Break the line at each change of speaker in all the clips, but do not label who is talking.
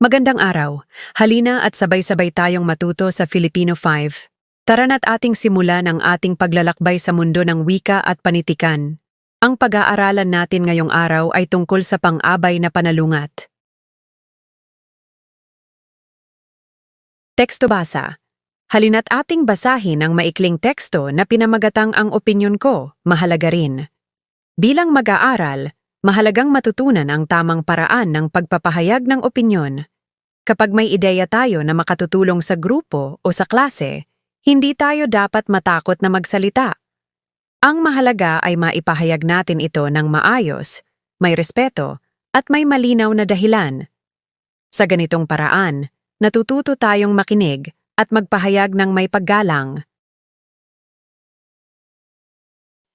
Magandang araw. Halina at sabay-sabay tayong matuto sa Filipino 5. Tara na't ating simulan ang ating paglalakbay sa mundo ng wika at panitikan. Ang pag-aaralan natin ngayong araw ay tungkol sa pang-abay na panalungat. Teksto basa. Halina't ating basahin ang maikling teksto na pinamagatang ang opinyon ko, mahalaga rin. Bilang mag-aaral, mahalagang matutunan ang tamang paraan ng pagpapahayag ng opinyon. Kapag may ideya tayo na makatutulong sa grupo o sa klase, hindi tayo dapat matakot na magsalita. Ang mahalaga ay maipahayag natin ito ng maayos, may respeto, at may malinaw na dahilan. Sa ganitong paraan, natututo tayong makinig at magpahayag ng may paggalang.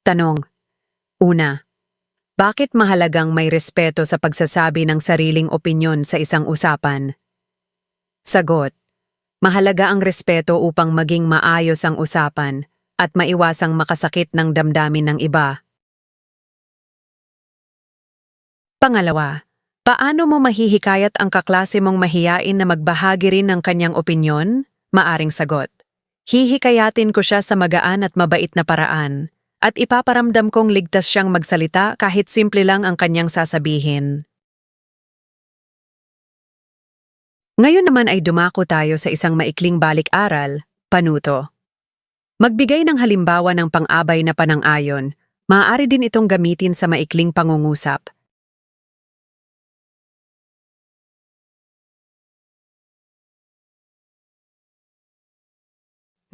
Tanong. Una. Bakit mahalagang may respeto sa pagsasabi ng sariling opinyon sa isang usapan? Sagot. Mahalaga ang respeto upang maging maayos ang usapan at maiwasang makasakit ng damdamin ng iba. Pangalawa, paano mo mahihikayat ang kaklase mong mahiyain na magbahagi rin ng kanyang opinyon? Maaring sagot. Hihikayatin ko siya sa magaan at mabait na paraan at ipaparamdam kong ligtas siyang magsalita kahit simple lang ang kanyang sasabihin. Ngayon naman ay dumako tayo sa isang maikling balik-aral, panuto. Magbigay ng halimbawa ng pang-abay na panang-ayon, maaari din itong gamitin sa maikling pangungusap.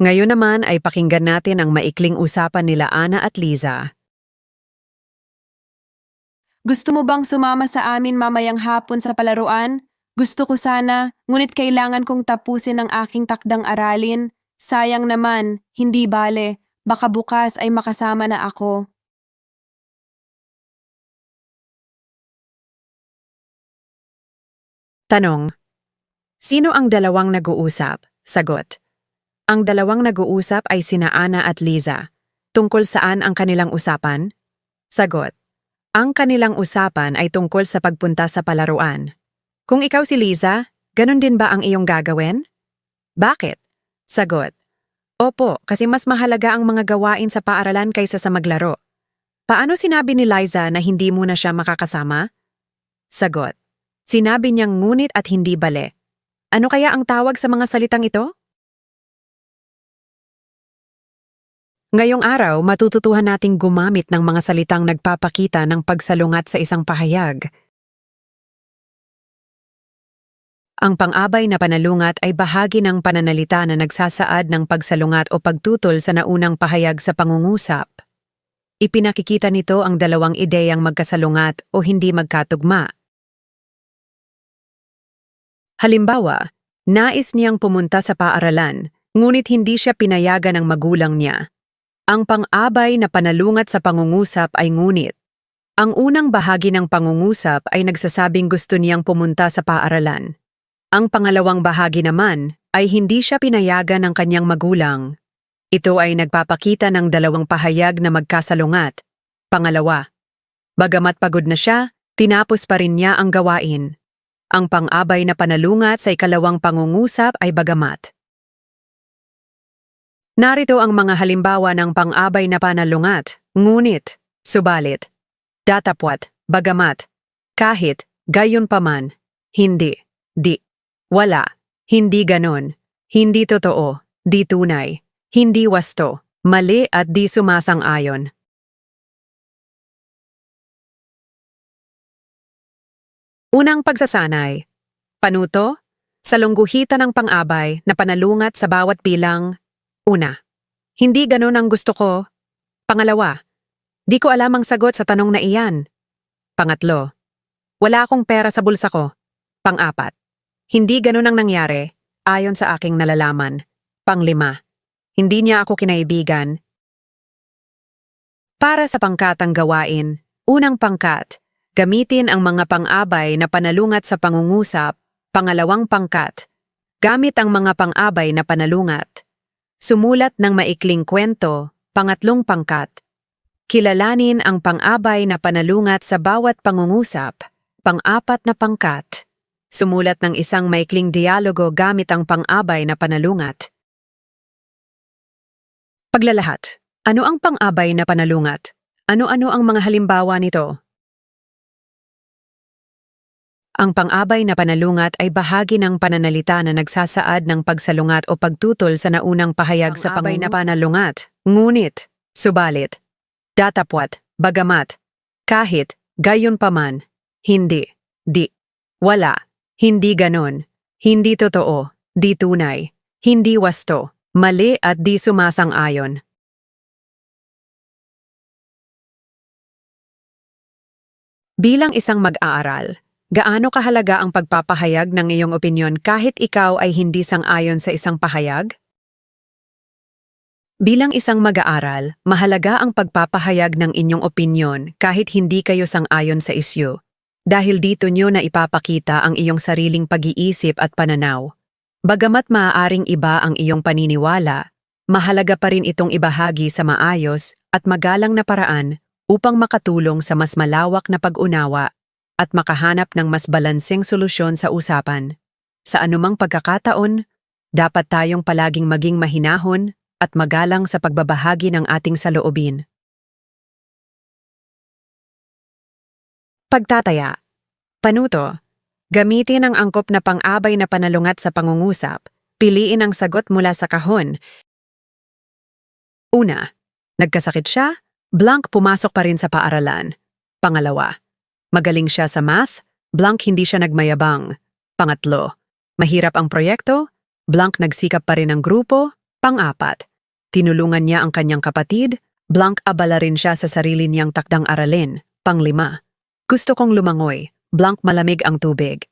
Ngayon naman ay pakinggan natin ang maikling usapan nila Ana at Liza.
Gusto mo bang sumama sa amin mamayang hapon sa palaruan? Gusto ko sana, ngunit kailangan kong tapusin ang aking takdang aralin. Sayang naman, hindi bale, baka bukas ay makasama na ako.
Tanong. Sino ang dalawang nag-uusap? Sagot. Ang dalawang nag-uusap ay sina Ana at Liza. Tungkol saan ang kanilang usapan? Sagot. Ang kanilang usapan ay tungkol sa pagpunta sa palaruan. Kung ikaw si Liza, ganun din ba ang iyong gagawin? Bakit? Sagot. Opo, kasi mas mahalaga ang mga gawain sa paaralan kaysa sa maglaro. Paano sinabi ni Liza na hindi muna siya makakasama? Sagot. Sinabi niyang ngunit at hindi bale. Ano kaya ang tawag sa mga salitang ito? Ngayong araw, matututuhan nating gumamit ng mga salitang nagpapakita ng pagsalungat sa isang pahayag. Ang pang-abay na panalungat ay bahagi ng pananalita na nagsasaad ng pagsalungat o pagtutol sa naunang pahayag sa pangungusap. Ipinakikita nito ang dalawang ideyang magkasalungat o hindi magkatugma. Halimbawa, nais niyang pumunta sa paaralan, ngunit hindi siya pinayagan ng magulang niya. Ang pang-abay na panalungat sa pangungusap ay ngunit. Ang unang bahagi ng pangungusap ay nagsasabing gusto niyang pumunta sa paaralan. Ang pangalawang bahagi naman ay hindi siya pinayagan ng kanyang magulang. Ito ay nagpapakita ng dalawang pahayag na magkasalungat. Pangalawa, bagamat pagod na siya, tinapos pa rin niya ang gawain. Ang pang-abay na panalungat sa ikalawang pangungusap ay bagamat. Narito ang mga halimbawa ng pang-abay na panalungat, ngunit, subalit, datapwat, bagamat, kahit, gayon paman, hindi, di. Wala. Hindi ganon. Hindi totoo. Di tunay. Hindi wasto. Mali at di sumasang-ayon. Unang pagsasanay. Panuto. Salungguhita ng pang-abay na panalungat sa bawat bilang. Una. Hindi ganon ang gusto ko. Pangalawa. Di ko alam ang sagot sa tanong na iyan. Pangatlo. Wala akong pera sa bulsa ko. Pang-apat. Hindi ganun ang nangyari, ayon sa aking nalalaman. Panglima, hindi niya ako kinaibigan. Para sa pangkatang gawain, unang pangkat, gamitin ang mga pang-abay na panalungat sa pangungusap, pangalawang pangkat, gamit ang mga pang-abay na panalungat. Sumulat ng maikling kwento, pangatlong pangkat. Kilalanin ang pang-abay na panalungat sa bawat pangungusap, pang-apat na pangkat Sumulat ng isang maikling dialogo gamit ang pang-abay na panalungat. Paglalahat. Ano ang pang-abay na panalungat? Ano-ano ang mga halimbawa nito? Ang pang-abay na panalungat ay bahagi ng pananalita na nagsasaad ng pagsalungat o pagtutol sa naunang pahayag sa
Pang-abay na
panalungat. Ngunit, subalit, datapwat, bagamat, kahit, gayon paman, hindi, di, wala, hindi ganon, hindi totoo, di tunay, hindi wasto, mali at di sumasang-ayon. Bilang isang mag-aaral, gaano kahalaga ang pagpapahayag ng iyong opinyon kahit ikaw ay hindi sang-ayon sa isang pahayag? Bilang isang mag-aaral, mahalaga ang pagpapahayag ng inyong opinyon kahit hindi kayo sang-ayon sa isyu. Dahil dito nyo na ipapakita ang iyong sariling pag-iisip at pananaw. Bagamat maaaring iba ang iyong paniniwala, mahalaga pa rin itong ibahagi sa maayos at magalang na paraan upang makatulong sa mas malawak na pag-unawa at makahanap ng mas balanseng solusyon sa usapan. Sa anumang pagkakataon, dapat tayong palaging maging mahinahon at magalang sa pagbabahagi ng ating saloobin. Pagtataya. Panuto. Gamitin ang angkop na pang-abay na panalungat sa pangungusap. Piliin ang sagot mula sa kahon. Una, nagkasakit siya? Blank pumasok pa rin sa paaralan. Pangalawa, magaling siya sa math? Blank hindi siya nagmayabang. Pangatlo, mahirap ang proyekto? Blank nagsikap pa rin ang grupo? Pang-apat, tinulungan niya ang kanyang kapatid? Blank abala rin siya sa sarili niyang takdang aralin. Panglima, gusto kong lumangoy. Blank malamig ang tubig.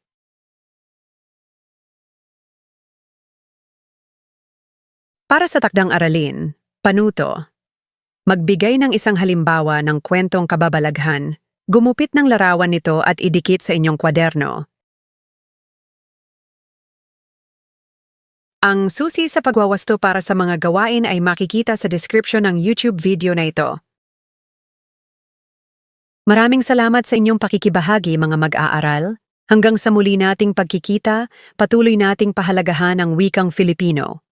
Para sa takdang aralin, panuto. Magbigay ng isang halimbawa ng kwentong kababalaghan, gumupit ng larawan nito at idikit sa inyong kwaderno. Ang susi sa pagwawasto para sa mga gawain ay makikita sa description ng YouTube video na ito. Maraming salamat sa inyong pakikibahagi mga mag-aaral. Hanggang sa muli nating pagkikita, patuloy nating pahalagahan ang wikang Filipino.